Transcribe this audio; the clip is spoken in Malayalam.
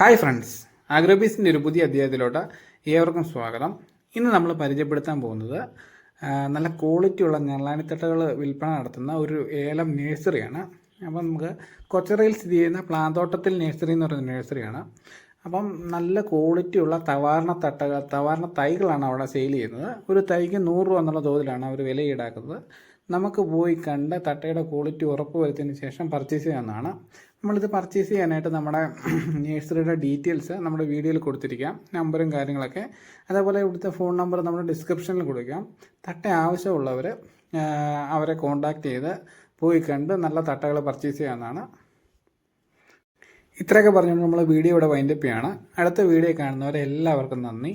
ഹായ് ഫ്രണ്ട്സ് ആഗ്രോബീസിന്റെ ഒരു പുതിയ അധ്യായത്തിലോട്ട് ഏവർക്കും സ്വാഗതം. ഇന്ന് നമ്മൾ പരിചയപ്പെടുത്താൻ പോകുന്നത് നല്ല ക്വാളിറ്റിയുള്ള ഞെള്ളാനിത്തട്ടകൾ വിൽപ്പന നടത്തുന്ന ഒരു ഏലം നേഴ്സറിയാണ് അപ്പം നമുക്ക് കൊച്ചറയിൽ സ്ഥിതി ചെയ്യുന്ന പ്ലാന്തോട്ടത്തിൽ നേഴ്സറി എന്ന് പറയുന്ന നേഴ്സറിയാണ് അപ്പം നല്ല ക്വാളിറ്റിയുള്ള തവാരണ തട്ടകൾ തവാരണ തൈകളാണ് അവിടെ സെയിൽ ചെയ്യുന്നത്. ഒരു തൈക്ക് നൂറ് രൂപ എന്നുള്ള തോതിലാണ് അവർ വില ഈടാക്കുന്നത് നമുക്ക് പോയി കണ്ട് തട്ടയുടെ ക്വാളിറ്റി ഉറപ്പ് വരുത്തിയതിന് ശേഷം പർച്ചേസ് ചെയ്യാവുന്നതാണ്. നമ്മളിത് പർച്ചേസ് ചെയ്യാനായിട്ട് നമ്മുടെ നേഴ്സറിയുടെ ഡീറ്റെയിൽസ് നമ്മുടെ വീഡിയോയിൽ കൊടുത്തിരിക്കാം. നമ്പറും കാര്യങ്ങളൊക്കെ. അതേപോലെ ഇവിടുത്തെ ഫോൺ നമ്പർ നമ്മുടെ ഡിസ്ക്രിപ്ഷനിൽ കൊടുക്കാം. തട്ട ആവശ്യമുള്ളവർ അവരെ കോണ്ടാക്ട് ചെയ്ത് പോയി കണ്ട് നല്ല തട്ടകൾ പർച്ചേസ് ചെയ്യാവുന്നതാണ്. ഇത്രയൊക്കെ പറഞ്ഞുകൊണ്ട് നമ്മൾ വീഡിയോ ഇവിടെ വൈൻഡപ്പ് ചെയ്യാണ്. അടുത്ത വീഡിയോ കാണുന്നവരെ എല്ലാവർക്കും നന്ദി.